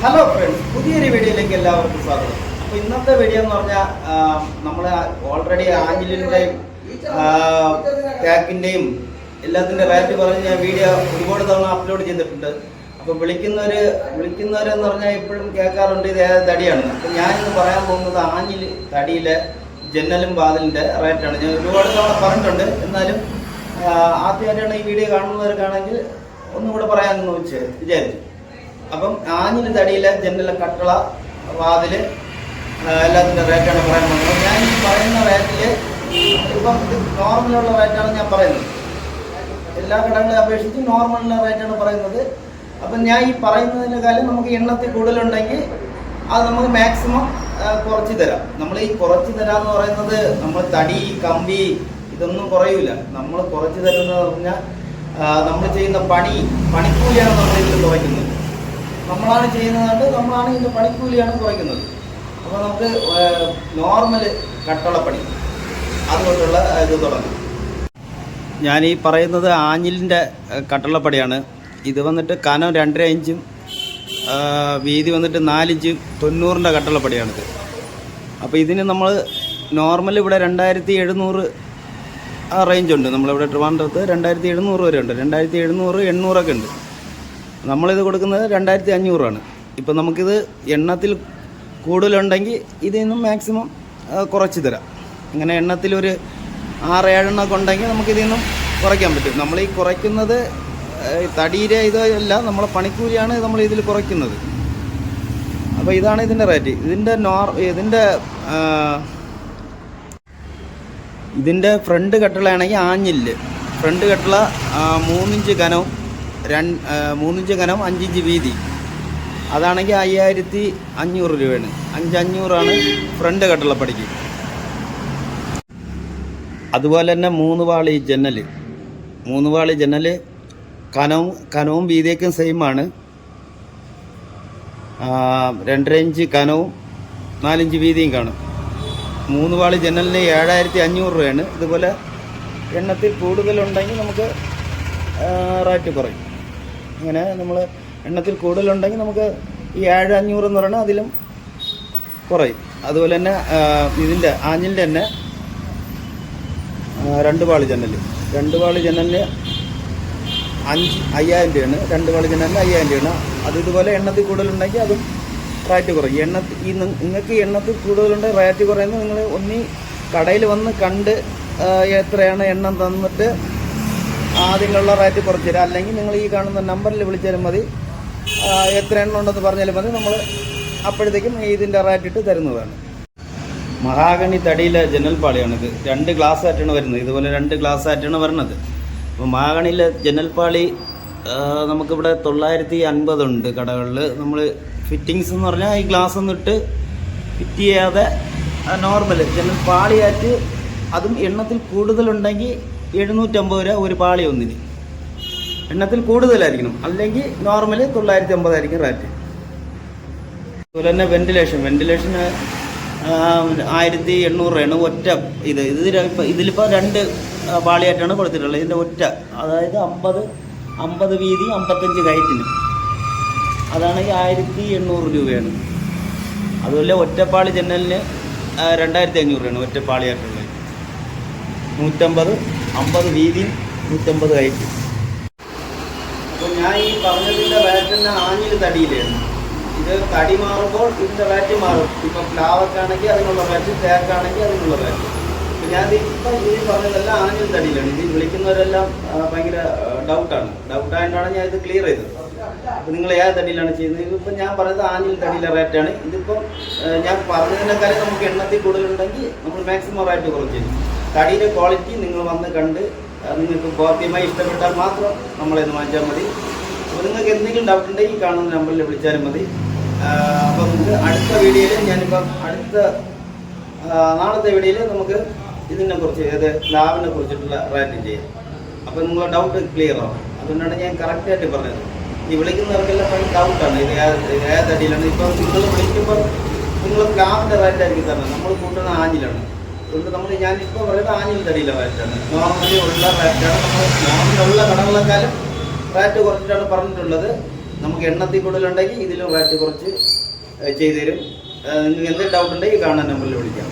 Hello friends പുതിയൊരു വീഡിയോയിലേക്ക് എല്ലാവർക്കും സ്വാഗതം. അപ്പോൾ ഇന്നത്തെ വീഡിയോ എന്ന് പറഞ്ഞാൽ നമ്മൾ ഓൾറെഡി ആഞ്ചലിന്റെയും ടാക്കിന്റെയും എല്ലാത്തിന്റെ റേറ്റ് പറഞ്ഞ് ഞാൻ വീഡിയോ ഒരുപാട് തവണ അപ്ലോഡ് ചെയ്തിട്ടുണ്ട്. അപ്പോൾ വിളിക്കുന്നവർ വിളിക്കുന്നവരെന്ന് പറഞ്ഞാൽ ഇപ്പോഴും കേൾക്കാറുണ്ട് ഇത് ഏത് തടിയാണ് അപ്പോൾ ഞാനിന്ന് പറയാൻ പോകുന്നത് ആഞ്ഞിൽ തടിയിലെ ജനലും വാതിലിന്റെ റേറ്റാണ് ഞാൻ ഒരുപാട് തവണ പറഞ്ഞിട്ടുണ്ട്. എന്നാലും ആദ്യമായിട്ടാണ് ഈ വീഡിയോ കാണുന്നവർക്കാണെങ്കിൽ ഒന്നുകൂടെ പറയാമെന്ന് വെച്ച് വിചാരിച്ചു അപ്പം ആഞ്ഞിന് തടിയിലെ ജനല കട്ടള വാതിൽ എല്ലാത്തിന്റെ റേറ്റാണ് പറയാൻ പോകുന്നത് ഞാൻ ഈ പറയുന്ന റേറ്റിൽ ഇപ്പം ഇത് നോർമലുള്ള റേറ്റാണ് ഞാൻ പറയുന്നത്. എല്ലാ കടകളെ അപേക്ഷിച്ച് നോർമലുള്ള റേറ്റാണ് പറയുന്നത്. അപ്പം ഞാൻ ഈ പറയുന്നതിനേക്കാളും നമുക്ക് എണ്ണത്തിൽ കൂടുതലുണ്ടെങ്കിൽ അത് നമുക്ക് മാക്സിമം കുറച്ച് തരാം. നമ്മൾ ഈ കുറച്ച് തരാന്ന് പറയുന്നത് നമ്മൾ തടി കമ്പി ഇതൊന്നും കുറയൂല. നമ്മൾ കുറച്ച് തരുന്നത് പറഞ്ഞാൽ നമ്മൾ ചെയ്യുന്ന പണി പണിക്കൂലിയാണ് നമ്മൾ ഇതിൽ കുറയ്ക്കുന്നത്. നമ്മളാണ് ചെയ്യുന്നതുകൊണ്ട് നമ്മളാണ് ഇതിന്റെ പണിക്കൂലിയാണ് കുറയ്ക്കുന്നത്. അപ്പോൾ നമുക്ക് നോർമൽ കട്ടളപ്പണി അതുകൊണ്ടുള്ള ഇത് തുടങ്ങും. ഞാൻ ഈ പറയുന്നത് ആഞ്ഞിലിന്റെ കട്ടളപ്പടിയാണ് ഇത് വന്നിട്ട് കനം രണ്ടര ഇഞ്ചും വീതി വന്നിട്ട് നാലിഞ്ച് തൊണ്ണൂറിന്റെ കട്ടളപ്പടിയാണിത് അപ്പോൾ ഇതിന് നമ്മൾ നോർമൽ ഇവിടെ രണ്ടായിരത്തി എഴുന്നൂറ് ആ റേഞ്ച് ഉണ്ട്. നമ്മളിവിടെ ട്രിവാൻഡ്രത്ത് രണ്ടായിരത്തി എഴുന്നൂറ് വരെ ഉണ്ട്. രണ്ടായിരത്തി എഴുന്നൂറ് എണ്ണൂറൊക്കെ ഉണ്ട്. നമ്മളിത് കൊടുക്കുന്നത് രണ്ടായിരത്തി അഞ്ഞൂറാണ് ഇപ്പം നമുക്കിത് എണ്ണത്തിൽ കൂടുതലുണ്ടെങ്കിൽ ഇതിൽ നിന്നും മാക്സിമം കുറച്ച് തരാം. അങ്ങനെ എണ്ണത്തിൽ ഒരു ആറ് ഏഴെണ്ണമൊക്കെ ഉണ്ടെങ്കിൽ നമുക്കിതിൽ നിന്നും കുറയ്ക്കാൻ പറ്റും. നമ്മൾ ഈ കുറയ്ക്കുന്നത് തടിയിലെ ഇതല്ല നമ്മളെ പണിക്കൂലിയാണ് നമ്മൾ ഇതിൽ കുറയ്ക്കുന്നത്. അപ്പോൾ ഇതാണ് ഇതിന്റെ റേറ്റ്. ഇതിന്റെ നോർ ഇതിന്റെ ഇതിന്റെ ഫ്രണ്ട് കെട്ടിളയാണെങ്കിൽ ആഞ്ഞില്ല് ഫ്രണ്ട് കെട്ടിള മൂന്നിഞ്ച് കനവും രണ്ട് മൂന്നിഞ്ച് കനം അഞ്ചിഞ്ച് വീതി. അതാണെങ്കിൽ അയ്യായിരത്തി അഞ്ഞൂറ് രൂപയാണ്. അഞ്ചഞ്ഞൂറാണ് ഫ്രണ്ട് കട്ടിളപ്പടിക്ക് അതുപോലെ തന്നെ മൂന്ന് വാളി ജനൽ മൂന്ന് വാളി ജനൽ കനവും കനവും വീതിയൊക്കെ സെയിം ആണ്. ആ, രണ്ടര ഇഞ്ച് കനവും നാലിഞ്ച് വീതിയും കാണും. മൂന്ന് വാളി ജനലിന് ഏഴായിരത്തി അഞ്ഞൂറ് രൂപയാണ്. ഇതുപോലെ എണ്ണത്തിൽ കൂടുതലുണ്ടെങ്കിൽ നമുക്ക് റേറ്റ് കുറയും. അങ്ങനെ നമ്മൾ എണ്ണത്തിൽ കൂടുതലുണ്ടെങ്കിൽ നമുക്ക് ഈ ഏഴ് അഞ്ഞൂറ് എന്ന് പറയുന്നത് അതിലും കുറയും. അതുപോലെ തന്നെ ഇതിന്റെ ആഞ്ഞിന്റെ തന്നെ രണ്ട് പാളി ജനൽ രണ്ട് പാളി ജനലിന് അഞ്ച് അയ്യായിരം രൂപയാണ്. രണ്ട് പാളി ജനലിന് അയ്യായിരം രൂപയാണ്. അത് ഇതുപോലെ എണ്ണത്തിൽ കൂടുതലുണ്ടെങ്കിൽ അതും റേറ്റ് കുറയും. എണ്ണ ഈ നിങ്ങൾക്ക് എണ്ണത്തിൽ കൂടുതലുണ്ടെങ്കിൽ റേറ്റ് കുറയുന്നത് നിങ്ങൾ ഒന്നീ കടയിൽ വന്ന് കണ്ട് എത്രയാണ് എണ്ണം തന്നിട്ട് അതിനുള്ള റേറ്റ് കുറച്ച് തരാം അല്ലെങ്കിൽ നിങ്ങൾ ഈ കാണുന്ന നമ്പറിൽ വിളിച്ചാലും മതി. എത്ര എണ്ണം ഉണ്ടെന്ന് പറഞ്ഞാലും മതി. നമ്മൾ അപ്പോഴത്തേക്കും ഇതിന്റെ റേറ്റ് ഇട്ട് തരുന്നതാണ്. മഹാഗണി തടിയിലെ ജനൽപ്പാളിയാണിത് രണ്ട് ഗ്ലാസ് ആയിട്ടാണ് വരുന്നത്. ഇതുപോലെ രണ്ട് ഗ്ലാസ് ആയിട്ടാണ് വരുന്നത് അപ്പോൾ മഹാഗണിയിലെ ജനൽപ്പാളി നമുക്കിവിടെ തൊള്ളായിരത്തി അൻപതുണ്ട് കടകളിൽ നമ്മൾ ഫിറ്റിങ്സ് എന്ന് പറഞ്ഞാൽ ഈ ഗ്ലാസ് ഒന്നിട്ട് ഫിറ്റ് ചെയ്യാതെ നോർമൽ ജനൽ പാളിയായിട്ട് അതും എണ്ണത്തിൽ കൂടുതലുണ്ടെങ്കിൽ എഴുന്നൂറ്റമ്പത് രൂപ ഒരു പാളി ഒന്നിന്. എണ്ണത്തിൽ കൂടുതലായിരിക്കണം. അല്ലെങ്കിൽ നോർമലി തൊള്ളായിരത്തി അമ്പതായിരിക്കും റേറ്റ് അതുപോലെ തന്നെ വെന്റിലേഷൻ വെന്റിലേഷന് ആയിരത്തി എണ്ണൂറ് രൂപയാണ് ഒറ്റ ഇത്. ഇതിലിപ്പോൾ ഇതിലിപ്പോൾ രണ്ട് പാളിയായിട്ടാണ് കൊടുത്തിട്ടുള്ളത്. ഇതിന്റെ ഒറ്റ അതായത് അമ്പത് അമ്പത് വീതി അമ്പത്തഞ്ച് കയറ്റിന് അതാണെങ്കിൽ ആയിരത്തി എണ്ണൂറ് രൂപയാണ്. അതുപോലെ ഒറ്റപ്പാളി ജനലിന് രണ്ടായിരത്തി അഞ്ഞൂറ് രൂപയാണ് ഒറ്റപ്പാളിയായിട്ടുള്ളത് നൂറ്റമ്പത് അമ്പത് വീതിയും നൂറ്റമ്പത് കയറ്റി അപ്പോൾ ഞാൻ ഈ പറഞ്ഞതിന്റെ വാറ്റിന്റെ ആഞ്ഞിൽ തടിയിലാണ്. ഇത് തടി മാറുമ്പോൾ ഇതിന്റെ വാറ്റ് മാറും. ഇപ്പം പ്ലാവക്കാണെങ്കിൽ അതിനുള്ള റേറ്റ് തേക്കാണെങ്കിൽ അതിനുള്ള റേറ്റ് അപ്പം ഞാൻ ഇപ്പം ഈ പറഞ്ഞതെല്ലാം ആഞ്ഞിൽ തടിയിലാണ്. ഇത് വിളിക്കുന്നവരെല്ലാം ഭയങ്കര ഡൗട്ടാണ് ഡൗട്ടായിട്ടാണ് ഞാൻ ഇത് ക്ലിയർ ചെയ്തത്. അപ്പോൾ നിങ്ങൾ ഏത് തടിയിലാണ് ചെയ്യുന്നത്? ഇതിപ്പോൾ ഞാൻ പറയുന്നത് ആഞ്ഞിൽ തടിയിലെ റേറ്റാണ് ഇതിപ്പം ഞാൻ പറഞ്ഞതിനേക്കാളും നമുക്ക് എണ്ണത്തിൽ കൂടുതലുണ്ടെങ്കിൽ നമ്മൾ മാക്സിമം റേറ്റ് കുറച്ച് തടിയുടെ ക്വാളിറ്റി നിങ്ങൾ വന്ന് കണ്ട് നിങ്ങൾക്ക് ബോധ്യമായി ഇഷ്ടപ്പെട്ടാൽ മാത്രം നമ്മളെ ഇത് വാങ്ങിച്ചാൽ മതി. അപ്പോൾ നിങ്ങൾക്ക് എന്തെങ്കിലും ഡൗട്ട് ഉണ്ടെങ്കിൽ കാണുന്ന നമ്പറിൽ വിളിച്ചാലും മതി. അപ്പോൾ നമുക്ക് അടുത്ത വീഡിയോയിൽ ഞാനിപ്പം അടുത്ത നാളത്തെ വീഡിയോയിൽ നമുക്ക് ഇതിനെ കുറിച്ച് അതായത് ലാബിനെ കുറിച്ചിട്ടുള്ള റേറ്റ് ചെയ്യാം. അപ്പോൾ നിങ്ങളുടെ ഡൗട്ട് ക്ലിയർ ആവും. അതുകൊണ്ടാണ് ഞാൻ കറക്റ്റായിട്ട് പറഞ്ഞത്. ഈ വിളിക്കുന്നവർക്കെല്ലാം ഭയങ്കര ഡൗട്ടാണ് ഇത് ഏത് അടിയിലാണ്? ഇപ്പോൾ നിങ്ങൾ വിളിക്കുമ്പോൾ നിങ്ങൾ ലാബിന്റെ റേറ്റ് ആയിരിക്കും തന്നെ നമ്മൾ കൂട്ടുന്ന ആഞ്ഞിലാണ് അതുകൊണ്ട് കടകളെക്കാളും റേറ്റ് കുറച്ചിട്ടാണ് പറഞ്ഞിട്ടുള്ളത്. നമുക്ക് എണ്ണത്തിൽ കൂടുതലുണ്ടെങ്കിൽ ഇതിലും റേറ്റ് കുറച്ച് ചെയ്തു തരും നിങ്ങൾക്ക് എന്തെങ്കിലും ഡൗട്ട് ഉണ്ടെങ്കിൽ കാണാൻ നമ്പറിൽ വിളിക്കാം.